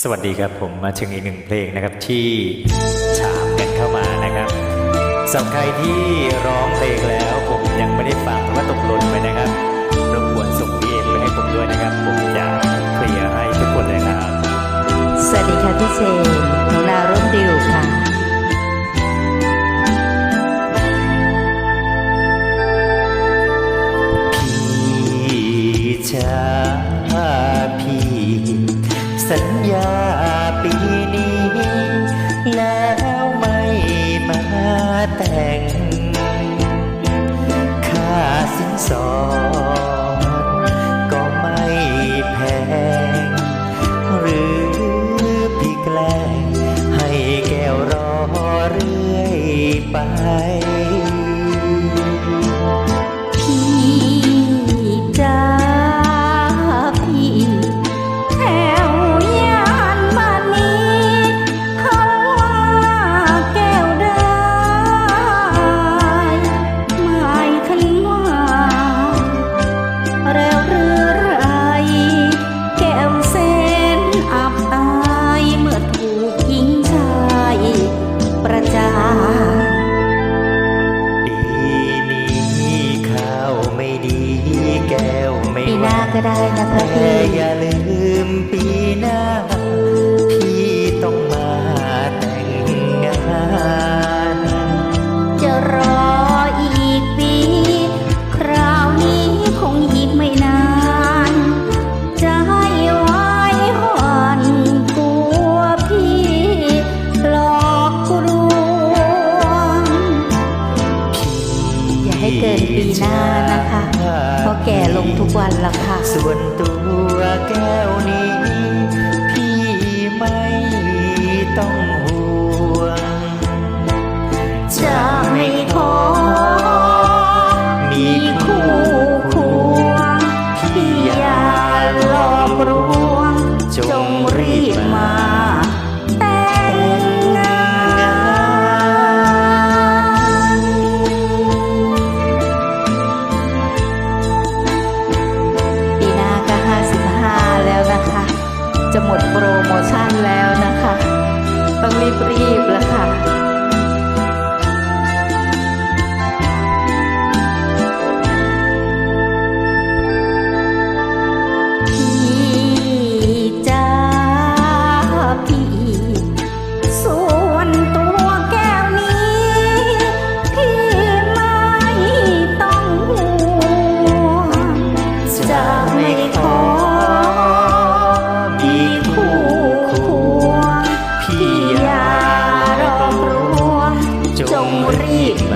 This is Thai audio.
สวัสดีครับผมมาถึงอีกหนึ่งเพลงนะครับที่ถามกันเข้ามานะครับสำหรับใครที่ร้องเพลงแล้วผมยังไม่ได้ฟังว่าตกหล่นไปนะครับรบกวนส่งดีเอ็มไปให้ผมด้วยนะครับ ผมจะเคลียร์ให้ทุกคนเลยครับ สวัสดีค่ะพี่เช สัญญาปีนี้ แล้วไม่มาแต่ง ค่าสินสอดก็ไม่แพง หรือพี่แกล้งให้แก้วรอเรื่อยไป ก็ได้นะคะแต่พี่ อย่าลืมปีหน้า พี่ต้องมาแต่งงาน จะรออีกปี คราวนี้คงอีกไม่นาน จะให้ไว้หวันกลัวพี่หลอกกลวงอย่าให้เกินปีหน้านะคะเพราะแก่ล งทุกวันละค่ะ ส่วนตัว โปรโมชั่น รีบ